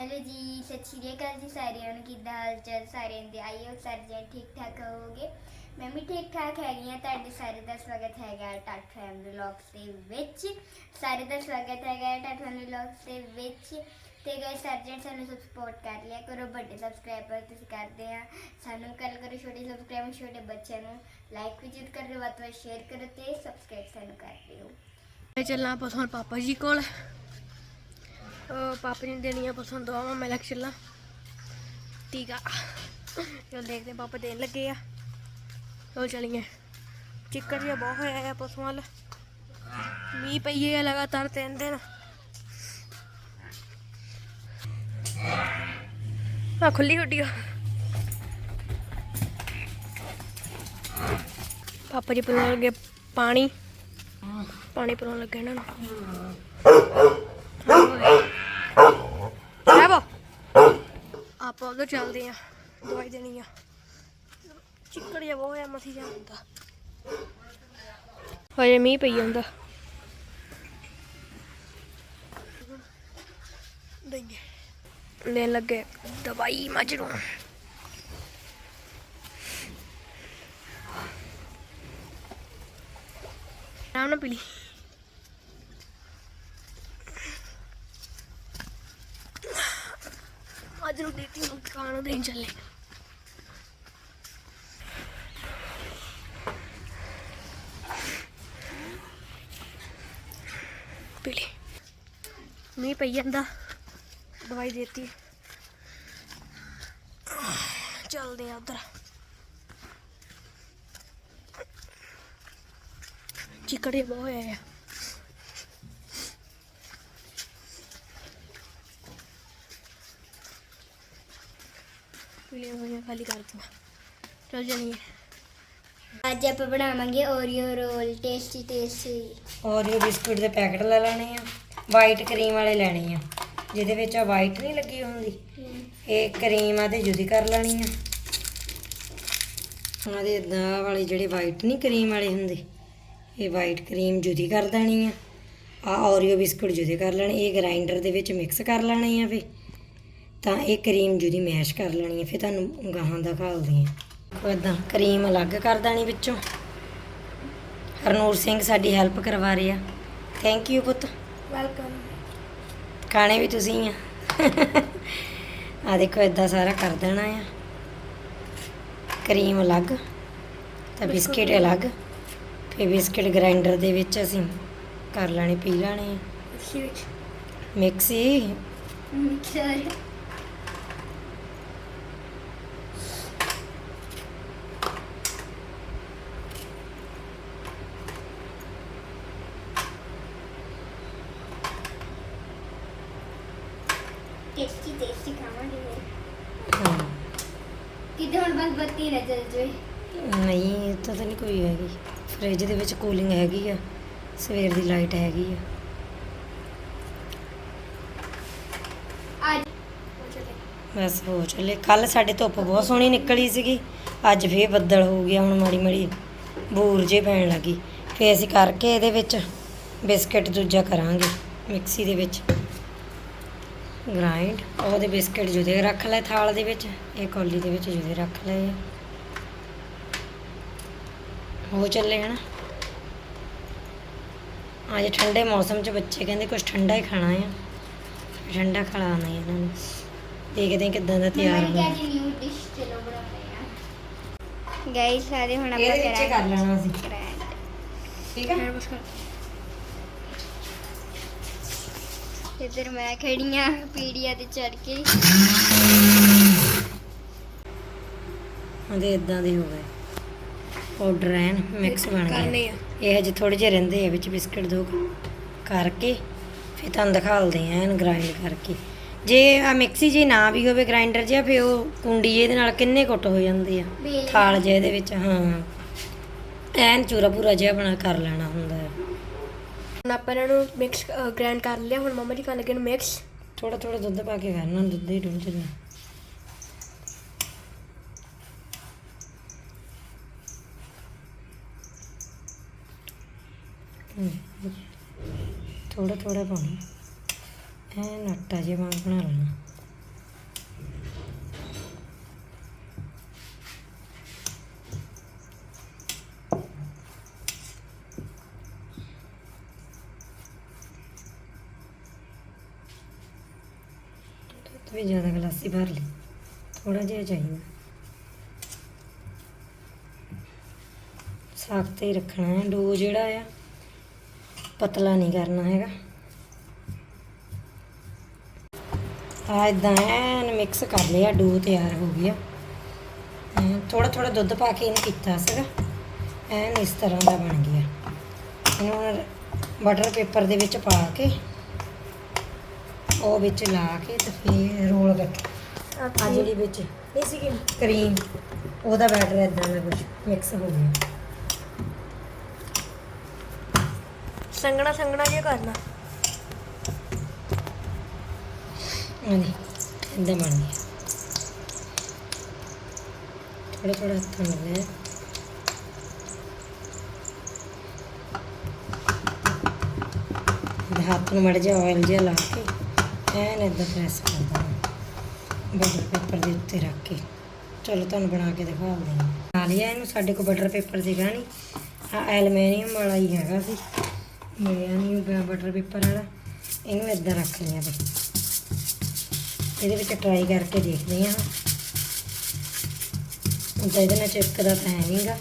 Hello ਜੀ, ਸਤਿ ਸ਼੍ਰੀ ਅਕਾਲ ਜੀ ਸਾਰਿਆਂ ਨੂੰ, ਕਿੱਦਾਂ ਹਾਲ ਚਾਲ ਸਾਰਿਆਂ ਦੇ? ਆਈਓ ਸਾਰੇ ਜਣ ਠੀਕ ਠਾਕ ਹੋਵੋਗੇ। ਮੈਂ ਵੀ ਠੀਕ ਠਾਕ ਹੈਗੀ ਹਾਂ, ਤੁਹਾਡੇ ਸਾਰੇ ਦਾ ਸਵਾਗਤ ਹੈਗਾ ਟਾਟ ਫੈਮਿਲੀ ਵਲੌਗਸ ਦੇ ਵਿੱਚ। ਸਾਰੇ ਦਾ ਸਵਾਗਤ ਹੈਗਾ ਟਾਟ ਫੈਮਿਲੀ ਵਲੌਗਸ ਦੇ ਵਿੱਚ। ਤੇ ਗਾਇਸ ਸਰਜਣ ਸਾਨੂੰ ਸਪੋਰਟ ਕਰ ਲਿਆ ਕਰੋ, ਵੱਡੇ ਸਬਸਕ੍ਰਾਈਬਰ ਤੁਸੀਂ ਕਰਦੇ ਆ। ਸਾਨੂੰ ਕੱਲ ਕਰੋ ਛੋਟੇ ਸਬਸਕ੍ਰਾਈਬਰ ਛੋਟੇ ਬੱਚਿਆਂ ਨੂੰ ਲਾਈਕ ਵੀ ਜ਼ਰੂਰ ਕਰੋ ਵੱਧ ਤੋਂ ਵੱਧ ਸ਼ੇਅਰ ਕਰੋ ਤੇ ਸਬਸਕ੍ਰਾਈਬ ਸਾਨੂੰ ਕਰ ਦਿਓ। ਮੈਂ ਚੱਲਾਂ ਆਪਾਂ ਤੁਹਾਨੂੰ ਪਾਪਾ ਜੀ ਕੋਲ। ਉਹ ਪਾਪਾ ਜੀ ਨੇ ਦੇਣੀਆਂ ਪਸੰਦ ਆ ਮੈਂ ਲੱਗ ਚੱਲਾਂ। ਠੀਕ ਆ। ਚਲ ਦੇਖਦੇ ਹਾਂ ਪਾਪਾ ਦੇਣ ਲੱਗੇ ਆ। ਚਲ ਚਲੀਏ। ਚਿੱਕੜ ਜਿਹਾ ਬਹੁਤ ਹੋਇਆ ਆ ਪਸ਼ੂਆਂ ਵੱਲ। ਮੀਂਹ ਪਈਏ ਆ ਲਗਾਤਾਰ ਤਿੰਨ ਖੁੱਲੀ ਹੁੱਡੀ ਪਾਪਾ ਜੀ ਪਿਲਾਉਣ ਲੱਗੇ ਪਾਣੀ। ਪਾਣੀ ਪਿਲਾਉਣ ਲੱਗੇ ਇਹਨਾਂ ਨੂੰ। ਆਪਾਂ ਉਧਰ ਚੱਲਦੇ ਆ, ਦਵਾਈ ਦੇਣੀ ਆ। ਚਿੱਕੜ ਜਿਹਾ ਬਹੁਤ ਹੋਇਆ ਮਸੀ ਜਾ ਹੁੰਦਾ। ਹੋਏ ਮੀਂਹ ਪਈ ਜਾਂਦਾ। ਦਈਏ। ਲੈਣ ਲੱਗੇ ਦਵਾਈ ਮੱਝ ਨਾ ਪੀਲੀ ਨਾਲ ਪੀ ਲਈ ਅੱਜ ਨੂੰ ਦੇਤੀ ਨੂੰ ਖਾਣ ਦੇਣ ਚੱਲੇ। ਪੀ ਮੀਂਹ ਪਈ ਜਾਂਦਾ। ਦਵਾਈ ਦੇਤੀ। ਚੱਲਦੇ ਆ ਉਧਰ। ਚਿਕੜੇ ਬਹੁਤ ਹੋਇਆ ਆ। ਹੋਈਆਂ ਖਾਲੀ ਕਰ ਦਿੱਤੀਆਂ ਚੱਲ ਜਾਣੀਏ ਅੱਜ ਆਪਾਂ ਬਣਾਵਾਂਗੇ Oreo roll tasty tasty Oreo biscuit ਦੇ ਪੈਕਟ ਲੈ ਲੈਣੇ ਆ ਵਾਈਟ ਕਰੀਮ ਵਾਲੇ ਲੈਣੇ ਆ। ਜਿਹਦੇ ਵਿੱਚ ਆ ਵਾਈਟ ਨਹੀਂ ਲੱਗੀ ਹੁੰਦੀ। ਇਹ ਕਰੀਮ ਆ ਤੇ ਜੁਦੀ ਕਰ ਲੈਣੀ ਆ। ਉਹਨਾਂ ਦੇ ਇਦਾਂ ਵਾਲੇ ਜਿਹੜੇ ਵਾਈਟ ਨਹੀਂ ਕਰੀਮ ਵਾਲੇ ਹੁੰਦੇ ਇਹ ਵਾਈਟ ਕਰੀਮ ਜੁਦੀ ਕਰ ਦੇਣੀ ਆ। ਆ ਓਰੀਓ ਬਿਸਕੁਟ ਜੁਦੇ ਕਰ ਲੈਣੇ ਇਹ ਗ੍ਰਾਈਂਡਰ ਦੇ ਵਿੱਚ ਮਿਕਸ ਕਰ ਲੈਣੇ ਆ ਫੇ ਤਾਂ ਇਹ ਕਰੀਮ ਜੁਦੀ ਮੈਸ਼ ਕਰ ਲੈਣੀ ਆ ਫੇ ਤੁਹਾਨੂੰ ਗਾਹਾਂ ਦਾ ਖਾਲਦੀ ਆ ਇਦਾਂ ਕਰੀਮ ਅਲੱਗ ਕਰ ਦੇਣੀ ਵਿੱਚੋਂ। ਹਰਨੂਰ ਸਿੰਘ ਸਾਡੀ ਹੈਲਪ ਕਰਵਾ ਰਿਹਾ। ਥੈਂਕ ਯੂ ਪੁੱਤ। ਵੈਲਕਮ ਖਾਣੇ ਵੀ ਤੁਸੀਂ ਆ। ਆ ਦੇਖੋ ਇਦਾਂ ਸਾਰਾ ਕਰ ਦੇਣਾ ਆ। ਕਰੀਮ ਅਲੱਗ ਤਾਂ ਬਿਸਕਿਟ ਅਲੱਗ ਫਿਰ ਬਿਸਕਿਟ ਗ੍ਰਾਈਂਡਰ ਦੇ ਵਿੱਚ ਅਸੀਂ ਕਰ ਲੈਣੇ ਪੀ ਲੈਣੇ ਵਿੱਚ। ਮਿਕਸੀ? ਮਿਕਸਰ ਟੇਸਟੀ ਟੇਸਟੀ ਖਾਵਾਂਗੇ ਹਾਂ। ਕਿਤੇ ਹੁਣ ਬਸ ਬੱਤੀ ਨਾ ਚੱਲ ਜਾਵੇ। ਨਹੀਂ ਇਹ ਤਾਂ ਤਾਂ ਨਹੀਂ ਕੋਈ ਹੈਗੀ। ਫ੍ਰਿਜ ਦੇ ਵਿੱਚ ਕੂਲਿੰਗ ਹੈਗੀ ਆ। ਸਵੇਰ ਦੀ ਲਾਈਟ ਹੈਗੀ ਆ। ਅੱਜ ਬਸ ਹੋ ਚੱਲੇ। ਕੱਲ ਸਾਡੇ ਧੁੱਪ ਬਹੁਤ ਸੋਹਣੀ ਨਿਕਲੀ ਸੀਗੀ। ਅੱਜ ਫੇਰ ਬੱਦਲ ਹੋ ਗਿਆ ਹੁਣ ਮਾੜੀ ਮਾੜੀ ਬੂਰ ਜੇ ਪੈਣ ਲੱਗੀ। ਫੇਰ ਅਸੀਂ ਕਰਕੇ ਇਹਦੇ ਵਿੱਚ ਬਿਸਕਟ ਦੂਜਾ ਕਰਾਂਗੇ ਮਿਕਸੀ ਦੇ ਵਿੱਚ। ਗ੍ਰਾਈਂਡ ਉਹਦੇ ਬਿਸਕਟ ਜੁਦੇ ਰੱਖ ਲਏ ਥਾਲ ਦੇ ਵਿੱਚ ਇਹ ਕੌਲੀ ਦੇ ਵਿੱਚ ਜੁਦੇ ਰੱਖ ਲਏ। ਹੋ ਚੱਲੇ ਹਨਾ। ਅੱਜ ਠੰਡੇ ਮੌਸਮ 'ਚ ਬੱਚੇ ਕਹਿੰਦੇ ਕੁਝ ਠੰਡਾ ਹੀ ਖਾਣਾ ਆ। ਠੰਡਾ ਖਿਲਾਉਣਾ ਹੈ ਇਹਨਾਂ ਨੂੰ। ਦੇਖਦੇ ਹਾਂ ਕਿੱਦਾਂ ਦਾ ਤਿਆਰ ਹੁੰਦਾ। ਜੀ ਨਿਊ ਡਿਸ਼ ਚਲੋ ਬਣਾਉਂਦੇ ਆ ਗਾਈਸ ਸਾਰੇ ਹੁਣ ਆਪਾਂ ਹੀ ਕਰ ਲੈਣਾ ਕਰਾਂਗੇ ਠੀਕ ਹੈ ਮੈਂ ਬਸ ਕਰ ਇਧਰ ਮੈਂ ਖੜੀਆਂ ਪੀੜੀਆਂ ਤੇ ਚੜ ਕੇ। ਉਹਦੇ ਇਦਾਂ ਦੇ ਹੋ ਗਏ। ਪਾਊਡਰ ਐਨ ਮਿਕਸ ਬਣ ਕਰਨੇ ਗਏ ਆ। ਇਹ ਹਜੇ ਥੋੜੇ ਜਿਹੇ ਰਹਿੰਦੇ ਆ ਵਿੱਚ ਬਿਸਕਟ ਦੋ ਕੁ ਕਰਕੇ ਫਿਰ ਤੁਹਾਨੂੰ ਦਿਖਾਲਦੇ ਆ ਐਨ ਗ੍ਰਾਈਂਡ ਕਰਕੇ। ਜੇ ਆ ਮਿਕਸੀ ਜੀ ਨਾ ਵੀ ਹੋਵੇ ਗ੍ਰਾਈਂਡਰ ਜਿਹਾ ਫਿਰ ਉਹ ਕੁੰਡੀ ਇਹਦੇ ਨਾਲ ਕਿੰਨੇ ਕੁੱਟ ਹੋ ਜਾਂਦੇ ਆ। ਥਾਲ ਜਿਹੇ ਦੇ ਵਿੱਚ ਹਾਂ। ਐਨ ਚੂਰਾ ਪੂਰਾ ਜਿਹਾ ਬਣਾ ਕਰ ਲੈਣਾ ਹੁੰਦਾ। ਹੈ ਹੁਣ ਆਪਾਂ ਇਹਨਾਂ ਨੂੰ ਮਿਕਸ ਗ੍ਰਾਈਂਡ ਕਰ ਲਿਆ। ਹੁਣ ਮਮਾ ਜੀ ਕਰਨ ਲੱਗੇ ਨੂੰ ਮਿਕਸ ਥੋੜਾ ਥੋੜਾ ਦੁੱਧ ਪਾ ਕੇ ਕਰਨਾ ਦੁੱਧ ਹੀ ਡੁੱਲ ਜਾਂਦਾ ਥੋੜਾ ਥੋੜਾ ਪਾਉਣਾ। ਐ ਨੱਟਾ ਜਿਹਾ ਬਣਾ ਲੈਣਾ। ਵੀ ਜ਼ਿਆਦਾ ਗਲਾਸੀ ਭਰ ਲਈ। ਥੋੜਾ ਜਿਹਾ ਚਾਹੀਦਾ। ਸਖਤ 'ਤੇ ਰੱਖਣਾ ਹੈ। ਡੋ ਜਿਹੜਾ ਆ, ਪਤਲਾ ਨਹੀਂ ਕਰਨਾ ਹੈਗਾ। ਆ ਇਦਾਂ ਐਨ ਮਿਕਸ ਕਰ ਲਿਆ, ਡੋ ਤਿਆਰ ਹੋ ਗਿਆ। ਥੋੜਾ ਥੋੜਾ ਦੁੱਧ ਪਾ ਕੇ ਇਹਨੂੰ ਕੀਤਾ ਸੀਗਾ। ਐਨ ਇਸ ਤਰ੍ਹਾਂ ਦਾ ਬਣ ਗਿਆ। ਇਹਨੂੰ ਬਟਰ ਪੇਪਰ ਦੇ ਵਿੱਚ ਪਾ ਕੇ ਉਹ ਵਿੱਚ ਲਾ ਕੇ ਤੇ ਫਿਰ ਰੋਲ ਕੱਟ। ਆ ਜਿਹੜੀ ਵਿੱਚ ਇਹ ਸੀਗੀ? ਕਰੀਮ। ਉਹਦਾ ਬੈਟਰ ਇਦਾਂ ਦਾ ਕੁਝ ਮਿਕਸ ਹੋ ਗਿਆ। ਸੰਗਣਾ ਸੰਗਣਾ ਜਿਹਾ ਕਰਨਾ? ਹਾਂਜੀ ਇਦਾਂ ਬਣ ਗਿਆ। ਥੋੜਾ ਥੋੜਾ ਹੱਥਾਂ ਨਾਲ ਹੱਥ ਨੂੰ ਮੜ ਜਾ ਆਇਲ ਜਿਹਾ ਲਾ ਕੇ ਐਨ ਇਦਾਂ ਪ੍ਰੈਸ ਕਰ ਦੇਣਾ ਬਟਰ ਪੇਪਰ ਦੇ ਉੱਤੇ ਰੱਖ ਕੇ। ਚਲੋ ਤੁਹਾਨੂੰ ਬਣਾ ਕੇ ਦਿਖਾਉਂਦੇ ਹਾਂ। ਆ ਲਿਆ ਇਹਨੂੰ, ਸਾਡੇ ਕੋਲ ਬਟਰ ਪੇਪਰ ਸੀਗਾ ਨਹੀਂ ਆ ਐਲੂਮੀਨੀਅਮ ਵਾਲਾ ਹੀ ਹੈਗਾ ਸੀ। ਮਿਲਿਆ ਨਹੀਂ ਬਟਰ ਪੇਪਰ ਵਾਲਾ। ਇਹਨੂੰ ਇਦਾਂ ਰੱਖ ਲਿਆ ਬਈ ਇਹਦੇ ਵਿੱਚ ਟਰਾਈ ਕਰਕੇ ਦੇਖਦੇ ਹਾਂ। ਤਾਂ ਇਹਦੇ ਨਾਲ ਚਿਪਕਦਾ ਤਾਂ ਹੈ ਨਹੀਂਗਾ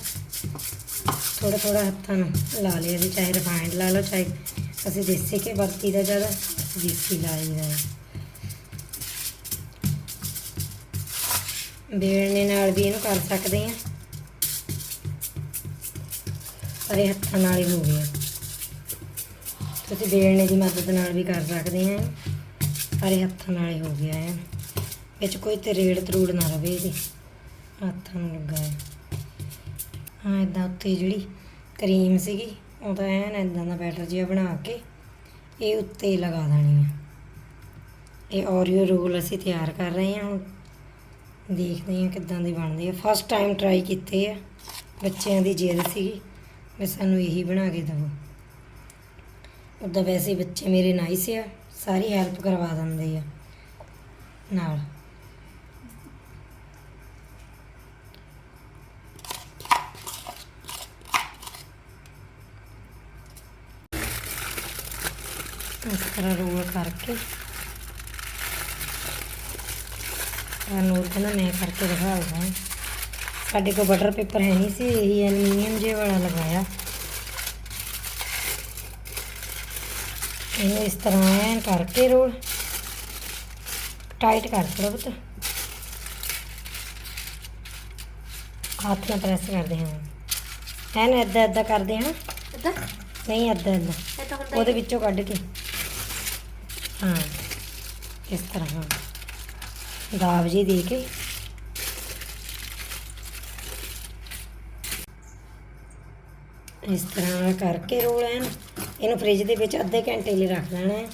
ਥੋੜਾ ਥੋੜਾ ਹੱਥਾਂ ਨੂੰ ਲਾ ਲਿਆ ਵੀ ਚਾਹੇ ਰਿਫਾਈਂਡ ਲਾ ਲਓ, ਚਾਹੇ ਅਸੀਂ ਦੇਸੀ ਕੇ ਵਰਤੀ ਦਾ ਜ਼ਿਆਦਾ। ਦੇਸੀ ਲਾਈਦਾ ਹੈ। ਬੇਲਣੇ ਨਾਲ ਵੀ ਇਹਨੂੰ ਕਰ ਸਕਦੇ ਹਾਂ। ਪਰ ਇਹ ਹੱਥਾਂ ਨਾਲ ਹੀ ਹੋ ਗਿਆ ਤੁਸੀਂ ਬੇਲਣੇ ਦੀ ਮਦਦ ਨਾਲ ਵੀ ਕਰ ਸਕਦੇ ਹਾਂ। ਪਰ ਇਹ ਹੱਥਾਂ ਨਾਲ ਹੀ ਹੋ ਗਿਆ ਹੈ। ਵਿੱਚ ਕੋਈ ਤਰੇੜ ਤਰੂੜ ਨਾ ਰਵੇ ਇਹਦੇ। ਹੱਥਾਂ ਨੂੰ ਲੱਗਾ ਹੈ। ਹਾਂ ਇਦਾਂ ਉੱਤੇ ਜਿਹੜੀ ਕਰੀਮ ਸੀਗੀ, ਉਹ ਤਾਂ ਐਨ ਇਦਾਂ ਦਾ ਬੈਟਰ ਜਿਹਾ ਬਣਾ ਕੇ ਇਹ ਉੱਤੇ ਲਗਾ ਦੇਣੀ ਆ। ਇਹ ਓਰੀਓ ਰੋਲ ਅਸੀਂ ਤਿਆਰ ਕਰ ਰਹੇ ਹਾਂ। ਹੁਣ ਦੇਖਦੇ ਹਾਂ ਕਿੱਦਾਂ ਦੀ ਬਣਦੇ ਆ। ਫਸਟ ਟਾਈਮ ਟਰਾਈ ਕੀਤੇ ਆ। ਬੱਚਿਆਂ ਦੀ ਜਿੱਦ ਸੀਗੀ ਵੀ ਸਾਨੂੰ ਇਹੀ ਬਣਾ ਕੇ ਦਿਓ ਉੱਦਾਂ ਵੈਸੇ ਬੱਚੇ ਮੇਰੇ ਨਾਈਸ ਆ। ਸਾਰੀ ਹੈਲਪ ਕਰਵਾ ਦਿੰਦੇ ਆ। ਨਾਲ ਇਸ ਤਰ੍ਹਾਂ ਰੋਲ ਕਰਕੇ। ਆ ਨੂਰ ਕਹਿੰਦਾ ਮੈਂ ਕਰਕੇ ਦਿਖਾਉਂਦਾ ਸਾਡੇ ਕੋਲ ਬਟਰ ਪੇਪਰ ਹੈ ਨਹੀਂ ਸੀ ਇਹੀ ਐਲੂਮੀਨੀਅਮ ਜੇ ਵਾਲਾ ਲਗਾਇਆ। ਇਹਨੂੰ ਇਸ ਤਰ੍ਹਾਂ ਐਨ ਕਰਕੇ ਰੋਲ। ਟਾਈਟ ਕਰ ਥੋੜਾ ਬਤ ਹੱਥ ਨਾਲ ਪ੍ਰੈਸ ਕਰਦੇ ਹਾਂ। ਐਨ ਏਦਾਂ ਏਦਾਂ ਕਰਦੇ ਹਾਂ। ਨਹੀਂ ਤਾਂ ਹੁੰਦਾ ਉਹਦੇ ਵਿੱਚੋਂ ਕੱਢ ਕੇ। ਹਾਂ, ਇਸ ਤਰ੍ਹਾਂ, ਹਾਂ। ਦਾਬ ਜੀ ਦੇ ਕੇ। ਇਸ ਤਰ੍ਹਾਂ ਕਰਕੇ ਰੋਲ ਐਨ ਇਹਨੂੰ ਫ੍ਰਿਜ ਦੇ ਵਿੱਚ ਅੱਧੇ ਘੰਟੇ ਲਈ ਰੱਖ ਲੈਣਾ ਹੈ।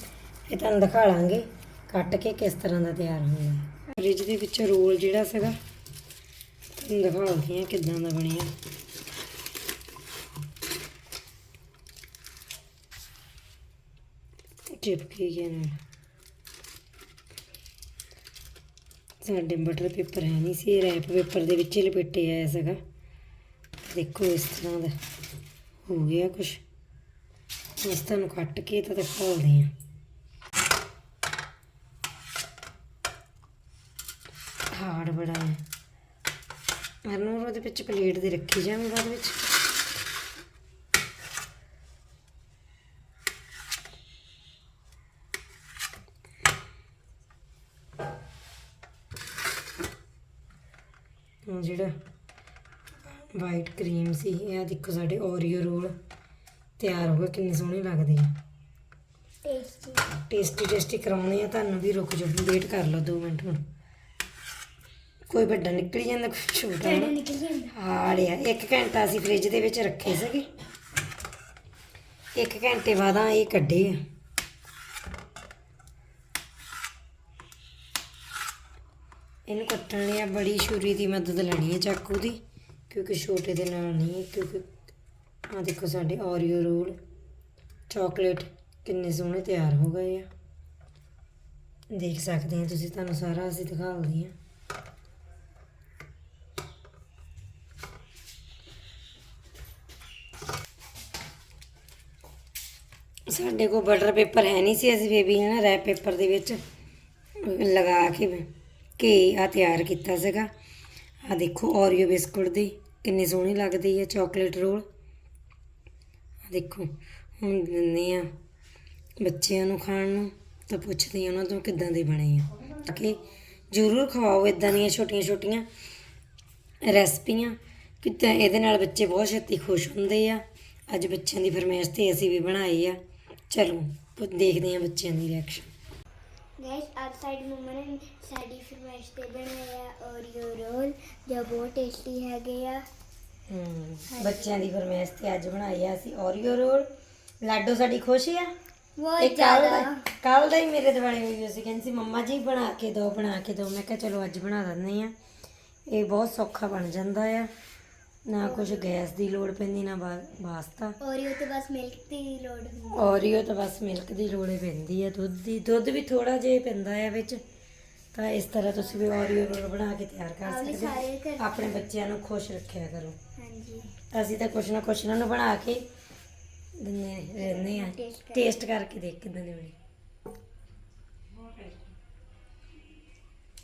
ਫਿਰ ਤੁਹਾਨੂੰ ਦਿਖਾ ਲਾਂਗੇ ਕੱਟ ਕੇ ਕਿਸ ਤਰ੍ਹਾਂ ਦਾ ਤਿਆਰ ਹੁੰਦਾ ਹੈ ਫ੍ਰਿਜ ਦੇ ਵਿੱਚ ਰੋਲ ਜਿਹੜਾ ਸੀਗਾ, ਤੁਹਾਨੂੰ ਦਿਖਾਉਂਦੇ ਹਾਂ ਕਿੱਦਾਂ ਦਾ ਬਣਿਆ। ਚਿਪਕੀ ਗਿਆ ਨਾਲ ਸਾਡੇ ਬਟਰ ਪੇਪਰ ਹੈ ਨਹੀਂ ਸੀ ਰੈਪ ਪੇਪਰ ਦੇ ਵਿੱਚ ਹੀ ਲਪੇਟੇ ਆਇਆ ਸੀਗਾ। ਦੇਖੋ ਇਸ ਤਰ੍ਹਾਂ ਦਾ ਹੋ ਗਿਆ ਕੁਛ। ਇਸ ਤੁਹਾਨੂੰ ਕੱਟ ਕੇ ਤਾਂ ਦਿਖਾਉਂਦੇ ਆ ਹਾਰਡ ਬੜਾ ਹੈ। ਮਰਨੂ ਉਹਦੇ ਵਿੱਚ ਪਲੇਟ ਦੇ ਰੱਖੀ ਜਾਵੇ ਬਾਅਦ ਵਿੱਚ ਉਹ ਜਿਹੜਾ ਵਾਈਟ ਕਰੀਮ ਸੀ ਇਹ ਆ ਦੇਖੋ ਸਾਡੇ ਓਰੀਓ ਰੋਲ ਤਿਆਰ ਹੋ ਗਏ ਕਿੰਨੇ ਸੋਹਣੇ ਲੱਗਦੇ ਆ। ਟੇਸਟੀ ਟੇਸਟੀ ਟੇਸਟੀ ਕਰਾਉਣੇ ਆ ਤੁਹਾਨੂੰ ਵੀ ਰੁਕ ਜਾਓ ਵੇਟ ਕਰ ਲਓ 2 ਮਿੰਟ ਹੁਣ। ਕੋਈ ਵੱਡਾ ਨਿਕਲ ਹੀ ਜਾਂਦਾ ਕੋਈ ਛੋਟਾ ਨਿਕਲ ਜਾਂਦਾ। ਹਾੜਿਆ ਇੱਕ ਘੰਟਾ ਅਸੀਂ ਫ੍ਰਿਜ ਦੇ ਵਿੱਚ ਰੱਖੇ ਸੀਗੇ। ਇੱਕ ਘੰਟੇ ਬਾਅਦ ਆ ਇਹ ਕੱਢੇ ਆ। ਇਹਨੂੰ ਕੱਟਣ ਲਈ ਆ ਬੜੀ ਛੁਰੀ ਦੀ ਮਦਦ ਲੈਣੀ ਹੈ ਚਾਕੂ ਦੀ, ਕਿਉਂਕਿ ਛੋਟੇ ਦੇ ਨਾਲ ਨਹੀਂ, ਕਿਉਂਕਿ ਆ ਦੇਖੋ ਸਾਡੇ ਓਰੀਓ ਰੋਲ, ਚਾਕਲੇਟ ਕਿੰਨੇ ਸੋਹਣੇ ਤਿਆਰ ਹੋ ਗਏ ਆ। ਦੇਖ ਸਕਦੇ ਆ ਤੁਸੀਂ, ਤੁਹਾਨੂੰ ਸਾਰਾ ਅਸੀਂ ਦਿਖਾਉਂਦੇ ਆ। ਸਾਡੇ ਕੋਲ ਬਟਰ ਪੇਪਰ ਹੈ ਨਹੀਂ ਸੀ, ਅਸੀਂ ਬੇਬੀ ਨੇ ਨਾ ਰੈਪ ਪੇਪਰ ਦੇ ਵਿੱਚ ਲਗਾ ਕੇ ਘੇ ਆ ਤਿਆਰ ਕੀਤਾ ਸੀਗਾ। ਆ ਦੇਖੋ ਓਰੀਓ ਬਿਸਕੁਟ ਦੀ ਕਿੰਨੀ ਸੋਹਣੀ ਲੱਗਦੀ ਹੈ ਚਾਕਲੇਟ ਰੋਲ ਦੇਖੋ, ਹੁਣ ਦਿੰਦੇ ਆ ਬੱਚਿਆਂ ਨੂੰ ਖਾਣ ਨੂੰ, ਤਾਂ ਪੁੱਛਦੇ ਆ ਉਹਨਾਂ ਤੋਂ ਕਿੱਦਾਂ ਦੇ ਬਣੇ ਆ। ਕਿ ਜ਼ਰੂਰ ਖਵਾਓ ਇਦਾਂ ਦੀਆਂ ਛੋਟੀਆਂ ਛੋਟੀਆਂ ਰੈਸਪੀਆਂ ਕਿਤੇ ਇਹਦੇ ਨਾਲ ਬੱਚੇ ਬਹੁਤ ਛੇਤੀ ਖੁਸ਼ ਹੁੰਦੇ ਆ। ਅੱਜ ਬੱਚਿਆਂ ਦੀ ਫਰਮਾਇਸ਼ ਤੇ ਅਸੀਂ ਵੀ ਬਣਾਏ ਆ। ਚਲੋ, ਦੇਖਦੇ ਆ ਬੱਚਿਆਂ ਦੀ ਰਿਐਕਸ਼ਨ ਗਾਇਸ ਸਾਡੀ ਮੰਮਾ ਨੇ ਸਾਡੀ ਫਰਮਾਇਸ਼ ਤੇ ਬਣਾਇਆ ਓਰੀਓ ਰੋਲ ਜੋ ਬਹੁਤ ਟੇਸਟੀ ਹੈਗੇ ਆ ਬੱਚਿਆਂ ਦੀ ਫਰਮਾਇਸ਼ ਤੇ ਅੱਜ ਬਣਾਏ ਆ ਅਸੀਂ ਓਰੀਓ ਰੋਲ ਲਾਡੋ ਸਾਡੀ ਖੁਸ਼ ਆ ਬਹੁਤ ਜ਼ਿਆਦਾ ਦਾ ਕੱਲ ਦਾ ਹੀ ਮੇਰੇ ਦਿਵਾਲੇ ਹੋਈ ਹੋਈ ਸੀ ਕਹਿੰਦੀ ਸੀ ਮੰਮਾ ਜੀ ਬਣਾ ਕੇ ਦਿਓ ਬਣਾ ਕੇ ਦਿਓ ਮੈਂ ਕਿਹਾ ਚਲੋ ਅੱਜ ਬਣਾ ਦਿੰਦੇ ਆ। ਇਹ ਬਹੁਤ ਸੌਖਾ ਬਣ ਜਾਂਦਾ ਆ ਨਾ ਕੁਝ ਗੈਸ ਦੀ ਲੋੜ ਪੈਂਦੀ ਨਾ ਵਾਸਤਾ। ਓਰੀਓ ਤੇ ਬਸ ਮਿਲਕ ਦੀ ਲੋੜ ਹੁੰਦੀ ਓਰੀਓ ਤਾਂ ਬਸ ਮਿਲਕ ਦੀ ਲੋੜ ਹੀ ਪੈਂਦੀ ਆ ਦੁੱਧ ਦੀ ਦੁੱਧ ਵੀ ਥੋੜਾ ਜਿਹਾ ਹੀ ਪੈਂਦਾ ਆ ਵਿੱਚ। ਤਾਂ ਇਸ ਤਰ੍ਹਾਂ ਤੁਸੀਂ ਵੀ ਓਰੀਓ ਰੋਲ ਬਣਾ ਕੇ ਤਿਆਰ ਕਰ ਆਹ ਵੀ ਸਕਦੇ ਸਾਰੇ ਹੋ ਘਰ- ਆਪਣੇ ਬੱਚਿਆਂ ਨੂੰ ਖੁਸ਼ ਰੱਖਿਆ ਕਰੋ। ਹਾਂਜੀ। ਅਸੀਂ ਤਾਂ ਕੁਛ ਨਾ ਕੁਛ ਇਹਨਾਂ ਨੂੰ ਬਣਾ ਕੇ ਦਿੰਦੇ ਰਹਿੰਦੇ ਆ। Taste ਕਰਕੇ। ਟੇਸਟ ਕਰਕੇ ਦੇਖ ਕਿਦਾਂ ਦੇ ਬਣੇ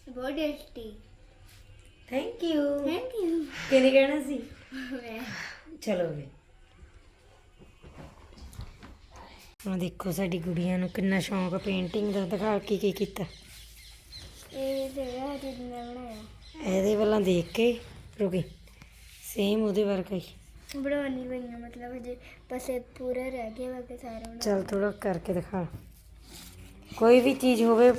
ਬਹੁਤ tasty thank you thank you ਕਿਹਨੇ ਕਹਿਣਾ ਸੀ ਚਲੋ ਵੀ ਹੁਣ ਦੇਖੋ ਸਾਡੀ ਗੁੜੀਆਂ ਨੂੰ ਕਿੰਨਾ ਸ਼ੌਂਕ ਪੇਂਟਿੰਗ ਦਾ ਦਿਖਾ ਕੇ ਕੀ ਕੀਤਾ। ਇਹ ਜਿੱਦ ਮੈਂ ਬਣਾਇਆ। ਇਹਦੇ ਵੱਲਾਂ ਦੇਖ ਕੇ ਰੁਕੀ। ਸੇਮ ਉਹਦੇ ਵਰਗਾ ਹੀ। ਬਣਾਉਣੀ ਪਈਆਂ ਮਤਲਬ ਜੇ ਬਸ ਇਹ ਪੂਰਾ ਰਹਿ ਗਿਆ ਬਾਕੀ ਸਾਰਾ ਬਣਾ ਚਲ ਥੋੜਾ ਕਰਕੇ ਦਿਖਾ। ਕੋਈ ਵੀ ਚੀਜ਼ ਹੋਵੇ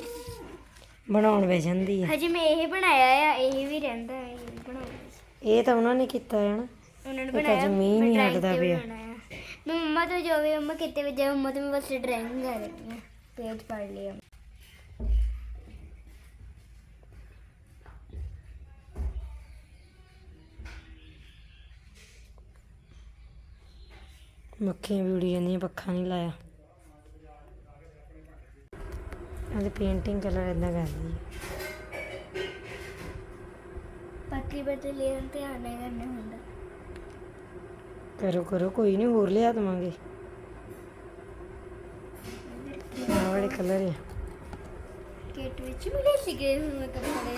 ਬਣਾਉਣ ਵੇ ਜਾਂਦੀ ਹੈ ਹਜੇ ਮੈਂ ਇਹ ਬਣਾਇਆ ਆ ਇਹ ਵੀ ਰਹਿੰਦਾ ਹੈ ਇਹ ਵੀ ਬਣਾਉਣਾ ਇਹ ਤਾਂ ਉਹਨਾਂ ਨੇ ਕੀਤਾ ਹੈ ਨਾ। ਉਹਨਾਂ ਨੇ ਇਹ ਤਾਂ ਬਣਾਇਆ ਜ਼ਮੀਨ ਹੀ ਹਟਦਾ ਪਿਆ। ਬਣਾਇਆ। ਮੈਂ ਮੰਮਾ ਤੋਂ ਜੋ ਵੀ ਮੰਮਾ ਕਿਤੇ ਵੀ ਜਾਏ ਮੰਮਾ ਤੋਂ ਮੈਂ ਬਸ ਡਰਾਇੰਗ ਕਰ ਰਹੀ ਹਾਂ ਪੇਜ ਪੜ ਲਿਆ। ਮੱਖੀਆਂ ਵੀ ਉੜੀ ਜਾਂਦੀਆਂ ਪੱਖਾ ਨਹੀਂ ਲਾਇਆ। ਉਹਦੀ ਪੇਂਟਿੰਗ ਕਲਰ ਇਦਾਂ ਕਰਦੀ ਹੈ ਪੱਕੀ ਬਤੇ ਲੈਣ ਤੇ ਆਣਾ ਕਰਨਾ ਹੁੰਦਾ। ਕਰੋ ਕਰੋ ਕੋਈ ਨਹੀਂ ਹੋਰ ਲਿਆ ਦਵਾਂਗੇ। ਆਹ ਵਾਲੇ ਕਲਰ ਆ। ਕਿਟ ਵਿੱਚ ਮਿਲੇ ਸੀਗੇ ਹੁਣ ਕੱਪੜੇ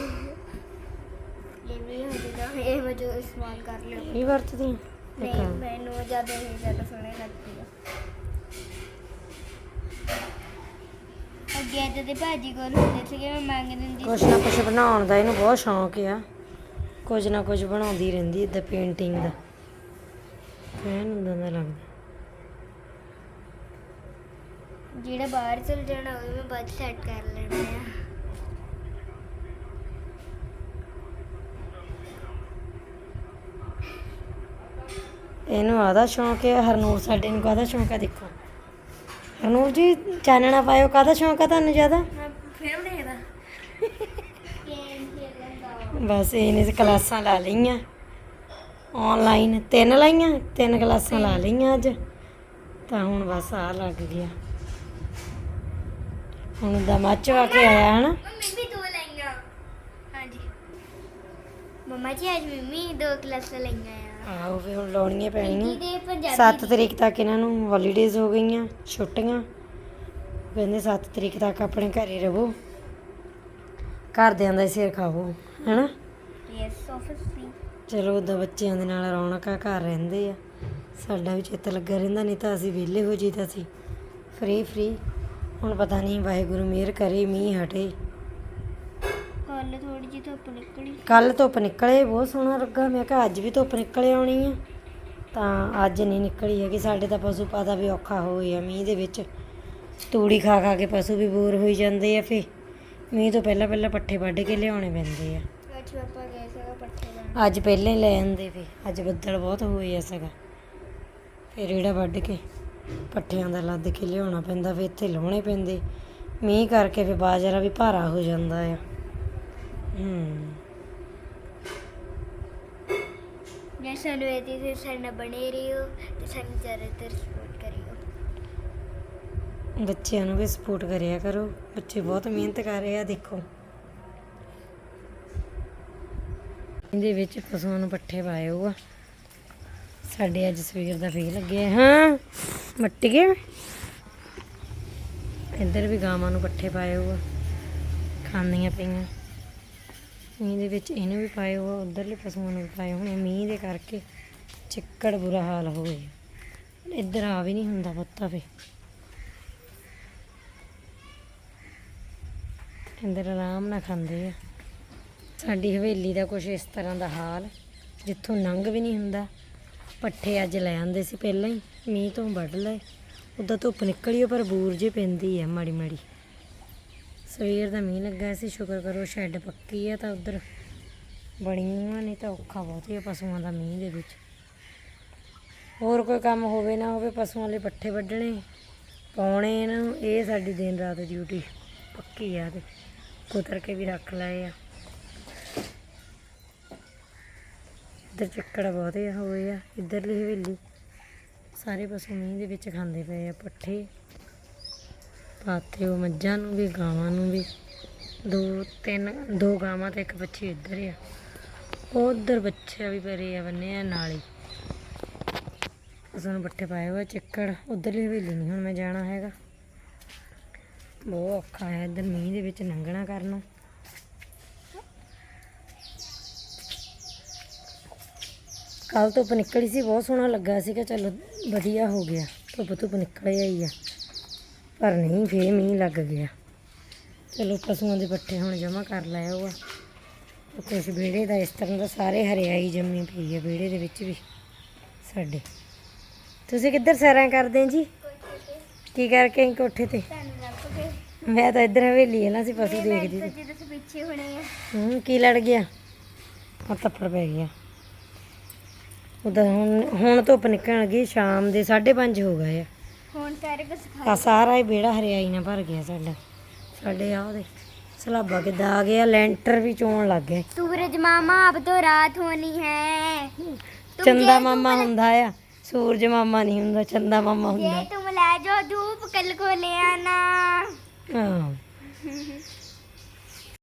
ਇਹ ਵੀ ਹੋ ਜਾਏਗਾ ਇਹ ਮੈਂ ਜੋ ਇਸਤੇਮਾਲ ਕਰ ਲਿਆ। ਇਹ ਵਰਤਦੀ? ਨਹੀਂ ਮੈਨੂੰ ਜ਼ਿਆਦਾ ਹੀ ਜ਼ਿਆਦਾ ਸੋਹਣੇ ਲੱਗਦੇ ਆ। ਅੱਗੇ ਏਦਾਂ ਦੇ ਭਾਜੀ ਕੋਲ ਹੁੰਦੇ ਸੀਗੇ ਮੈਂ ਮੰਗ ਦਿੰਦੀ ਕੁਛ ਨਾ ਕੁਛ ਬਣਾਉਣ ਦਾ ਇਹਨੂੰ ਬਹੁਤ ਸ਼ੌਂਕ ਆ। ਕੁਝ ਨਾ ਕੁਝ ਬਣਾਉਂਦੀ ਰਹਿੰਦੀ ਇਦਾਂ ਪੇਂਟਿੰਗ ਦਾ। ਮੈਨੂੰ ਦਾ ਲੱਗਦਾ। ਜਿਹੜਾ ਬਾਹਰ ਚਲ ਜਾਣਾ ਉਹ ਮੈਂ ਬਾਅਦ ਸੈੱਟ ਕਰ ਲੈਣਾ ਆ। ਇਹਨੂੰ ਆਦਾ ਸ਼ੌਂਕ ਹੈ ਹਰਨੂਰ ਸਾਡੇ ਨੂੰ ਕਾਹਦਾ ਸ਼ੌਂਕ ਹੈ ਦੇਖੋ। ਹਰਨੂਰ ਜੀ ਚਾਨਣਾ ਪਾਇਓ ਕਾਹਦਾ ਸ਼ੌਂਕ ਹੈ ਤੁਹਾਨੂੰ ਜ਼ਿਆਦਾ? ਮੈਂ ਫਿਲਮ ਦੇਖਦਾ। ਬਸ ਇਹਨੇ ਕਲਾਸਾਂ ਲਾ ਲਈਆਂ। ਆਨਲਾਈਨ ਤਿੰਨ ਲਾਈਆਂ ਤਿੰਨ ਕਲਾਸਾਂ ਲਾ ਲਈਆਂ ਅੱਜ। ਤਾਂ ਹੁਣ ਬਸ ਆ ਲੱਗ ਗਿਆ। ਹੁਣ ਦਾ ਮੱਚ ਆ ਕੇ ਆਇਆ ਹਨਾ? ਮੰਮੀ ਵੀ ਦੋ ਲਈਆਂ। ਹਾਂਜੀ। ਮਮਾ ਜੀ ਅੱਜ ਮੰਮੀ ਦੋ ਕਲਾਸਾਂ ਲਈਆਂ ਆ। ਆਹੋ ਵੀ ਹੁਣ ਲਾਉਣੀਆਂ ਪੈਣੀਆਂ। ਦੇ ਪੰਜਾਬੀ 7 ਤਰੀਕ ਤੱਕ ਇਹਨਾਂ ਨੂੰ ਹੌਲੀਡੇਜ਼ ਹੋ ਗਈਆਂ ਛੁੱਟੀਆਂ। ਕਹਿੰਦੇ 7 ਤਰੀਕ ਤੱਕ ਆਪਣੇ ਘਰੇ ਰਹੋ। ਘਰਦਿਆਂ ਦਾ ਹੀ ਸਿਰ ਖਾਵੋ ਹਨਾ? ਯੈਸ ਚਲੋ ਉਦਾਂ ਬੱਚਿਆਂ ਦੇ ਨਾਲ ਰੌਣਕਾਂ ਘਰ ਰਹਿੰਦੇ ਆ। ਸਾਡਾ ਵੀ ਚਿੱਤ ਲੱਗਾ ਰਹਿੰਦਾ ਨਹੀਂ ਤਾਂ ਅਸੀਂ ਵਿਹਲੇ ਹੋ ਜੀਦਾ ਸੀ। ਫ੍ਰੀ ਫ੍ਰੀ ਹੁਣ ਪਤਾ ਨਹੀਂ ਵਾਹਿਗੁਰੂ ਮਿਹਰ ਕਰੇ ਮੀਂਹ ਹਟੇ। ਕੱਲ ਥੋੜੀ ਜਿਹੀ ਧੁੱਪ ਨਿਕਲੀ ਕੱਲ ਧੁੱਪ ਨਿਕਲੇ ਬਹੁਤ ਸੋਹਣਾ ਲੱਗਾ। ਮੈਂ ਕਿਹਾ ਅੱਜ ਵੀ ਧੁੱਪ ਨਿਕਲੇ ਆਉਣੀ ਆ। ਤਾਂ ਅੱਜ ਨਹੀਂ ਨਿਕਲੀ ਹੈਗੀ। ਸਾਡੇ ਤਾਂ ਪਸ਼ੂ ਪਾਦਾ ਵੀ ਔਖਾ ਹੋਇਆ ਮੀਂਹ ਦੇ ਵਿੱਚ। ਤੂੜੀ ਖਾ ਖਾ ਕੇ ਪਸ਼ੂ ਵੀ ਬੋਰ ਹੋਈ ਜਾਂਦੇ ਆ ਫੇ। ਮੀਂਹ ਤੋਂ ਪਹਿਲਾਂ ਪਹਿਲਾਂ ਪੱਠੇ ਵੱਢ ਕੇ ਲਿਆਉਣੇ ਪੈਂਦੇ ਆ। ਅੱਜ ਪਾਪਾ ਗਏ ਸੀਗਾ ਪੱਠੇ ਲੈਣ। ਅੱਜ ਪਹਿਲਾਂ ਹੀ ਲੈ ਆਂਦੇ ਫੇ। ਅੱਜ ਬੱਦਲ ਬਹੁਤ ਹੋਏ ਆ ਸਗਾ। ਫਿਰ ਜਿਹੜਾ ਵੱਢ ਕੇ ਪੱਠਿਆਂ ਦਾ ਲੱਦ ਕੇ ਲਿਆਉਣਾ ਪੈਂਦਾ ਫੇ ਇੱਥੇ ਲਾਉਣੇ ਪੈਂਦੇ। ਮੀਂਹ ਕਰਕੇ ਫੇ ਬਾਜਰਾ ਵੀ ਭਾਰਾ ਹੋ ਜਾਂਦਾ ਆ। ਬੱਚਿਆਂ ਨੂੰ ਵੀ ਸਪੋਰਟ ਕਰਿਆ ਕਰੋ। ਬੱਚੇ ਬਹੁਤ ਮਿਹਨਤ ਕਰ ਰਹੇ ਆ ਦੇਖੋ। ਇਹਦੇ ਵਿੱਚ ਪਸ਼ੂਆਂ ਨੂੰ ਪੱਠੇ ਪਾਏ ਹੋਆ ਸਾਡੇ ਅੱਜ ਸਵੇਰ ਦਾ ਫੇਰ ਲੱਗਿਆ ਹਾਂ। ਮੱਟੀ ਗਏ ਇੱਧਰ ਵੀ ਗਾਵਾਂ ਨੂੰ ਪੱਠੇ ਪਾਏ ਹੋਆ ਖਾਂਦੀਆਂ ਪਈਆਂ। ਮੀਂਹ ਦੇ ਵਿੱਚ ਇਹਨੂੰ ਵੀ ਪਾਏ ਹੋਆ ਉਧਰਲੇ ਪਸ਼ੂਆਂ ਨੂੰ ਵੀ ਪਾਏ ਹੋਣੇ ਮੀਂਹ ਦੇ ਕਰਕੇ ਚਿੱਕੜ ਬੁਰਾ ਹਾਲ ਹੋ ਗਿਆ। ਇੱਧਰ ਆ ਵੀ ਨਹੀਂ ਹੁੰਦਾ ਪੱਤਾ ਫੇ ਅੰਦਰ ਆਰਾਮ ਨਾਲ ਖਾਂਦੇ ਆ। ਸਾਡੀ ਹਵੇਲੀ ਦਾ ਕੁਝ ਇਸ ਤਰ੍ਹਾਂ ਦਾ ਹਾਲ, ਜਿੱਥੋਂ ਲੰਘ ਵੀ ਨਹੀਂ ਹੁੰਦਾ। ਪੱਠੇ ਅੱਜ ਲੈ ਆਂਦੇ ਸੀ ਪਹਿਲਾਂ ਹੀ, ਮੀਂਹ ਤੋਂ ਵੱਢ ਲਏ। ਉਦਾਂ ਧੁੱਪ ਨਿਕਲੀ ਆ, ਪਰ ਬੂਰ ਜੇ ਪੈਂਦੀ ਆ ਮਾੜੀ ਮਾੜੀ ਸਵੇਰ ਦਾ ਮੀਂਹ ਲੱਗਾ ਸੀ, ਸ਼ੁਕਰ ਕਰੋ ਸ਼ੈੱਡ ਪੱਕੀ ਆ ਤਾਂ ਉਧਰ ਬਣੀਆਂ ਨਹੀਂ ਤਾਂ ਔਖਾ ਬਹੁਤ ਹੀ ਆ ਪਸ਼ੂਆਂ ਦਾ ਮੀਂਹ ਦੇ ਵਿੱਚ। ਹੋਰ ਕੋਈ ਕੰਮ ਹੋਵੇ ਨਾ ਹੋਵੇ, ਪਸ਼ੂਆਂ ਲਈ ਪੱਠੇ ਵੱਢਣੇ, ਪਾਉਣੇ ਇਹਨਾਂ ਨੂੰ, ਇਹ ਸਾਡੀ ਦਿਨ ਰਾਤ ਡਿਊਟੀ ਪੱਕੀ ਆ ਤੇ ਕੁਤਰ ਕੇ ਵੀ ਰੱਖ ਲਏ ਆ। ਇੱਧਰ ਚੱਕੜ ਬਹੁਤੇ ਹੋਏ ਆ, ਇੱਧਰਲੀ ਹਵੇਲੀ ਸਾਰੇ ਪਸ਼ੂ ਮੀਂਹ ਦੇ ਵਿੱਚ ਖਾਂਦੇ ਪਏ ਆ ਪੱਠੇ। ਪਾਤੇ ਉਹ ਮੱਝਾਂ ਨੂੰ ਵੀ, ਗਾਵਾਂ ਨੂੰ ਵੀ। ਦੋ ਤਿੰਨ, ਦੋ ਗਾਵਾਂ ਤੇ ਇੱਕ ਬੱਚੀ ਇੱਧਰ ਆ। ਉਧਰ ਬੱਚੇ ਵੀ ਪਰੇ ਆ ਬੰਨੇ ਆ ਨਾਲੀ ਉਸ ਨੂੰ ਪੱਠੇ ਪਾਏ ਹੋਏ ਚਿੱਕੜ ਚੱਕੜ। ਉਧਰਲੀ ਹਵੇਲੀ ਨਹੀਂ ਹੁਣ ਮੈਂ ਜਾਣਾ ਹੈਗਾ। ਬਹੁਤ ਔਖਾ ਹੈ ਇੱਧਰ ਮੀਂਹ ਦੇ ਵਿੱਚ ਲੰਘਣਾ ਕਰਨਾ ਕੱਲ ਧੁੱਪ ਨਿਕਲੀ ਸੀ, ਬਹੁਤ ਸੋਹਣਾ ਲੱਗਾ ਸੀਗਾ। ਚਲੋ, ਵਧੀਆ ਹੋ ਗਿਆ। ਧੁੱਪ ਧੁੱਪ ਨਿਕਲ ਆਈ ਆ। ਪਰ ਨਹੀਂ ਫੇਰ ਮੀਂਹ ਲੱਗ ਗਿਆ। ਚਲੋ ਪਸ਼ੂਆਂ ਦੇ ਪੱਠੇ ਹੁਣ ਜਮਾ ਕਰ ਲਿਆ ਉਹ ਆ। ਕੁਝ ਵਿਹੜੇ ਦਾ ਇਸ ਤਰ੍ਹਾਂ ਦਾ ਸਾਰੇ ਹਰਿਆਈ ਜੰਮੀ ਪਈ ਹੈ ਵਿਹੜੇ ਦੇ ਵਿੱਚ ਵੀ ਸਾਡੇ। ਤੁਸੀਂ ਕਿੱਧਰ ਸੈਰਾਂ ਕਰਦੇ ਜੀ? ਕੀ ਕਰਕੇ ਆਈ ਕੋਠੇ ਤੇ? ਮੈਂ ਤਾਂ ਇੱਧਰ ਹਵੇਲੀ ਹੈ ਨਾ ਸੀ ਪਸ਼ੂ ਦੇਖਦੀ ਸੀ ਜਦੋਂ ਤੁਸੀਂ ਪਿੱਛੇ ਹੋਣੇ ਆ। ਹੂੰ ਕੀ ਲੜ ਗਿਆ? ਆ ਤੱਪੜ ਪੈ ਗਿਆ। ਉਧਰ ਹੁਣ ਹੁਣ ਧੁੱਪ ਨਿਕਲਣ ਲੱਗੀ ਸ਼ਾਮ ਦੇ 5:30 ਹੋ ਗਏ ਆ। ਹੁਣ ਸਾਰੇ ਕੁਝ ਖਾ ਆ ਸਾਰਾ ਹੀ ਬੇੜਾ ਹਰਿਆਈ ਨਾਲ ਭਰ ਗਿਆ ਸਾਡਾ ਸਾਡੇ ਆ ਉਹਦੇ ਸਲਾਬਾ ਕਿੱਦਾਂ ਆ ਗਿਆ ਲੈਂਟਰ ਵੀ ਚੋਣ ਲੱਗ ਗਏ सूरज मामा अब तो रात होनी है तुम ਚੰਦਾ ये ਮਾਮਾ ਹੁੰਦਾ ਆ ਸੂਰਜ ਮਾਮਾ ਨਹੀਂ ਹੁੰਦਾ ਚੰਦਾ ਮਾਮਾ ये ਹੁੰਦਾ तुम ला जाओ धूप कल को ले आना ਹਾਂ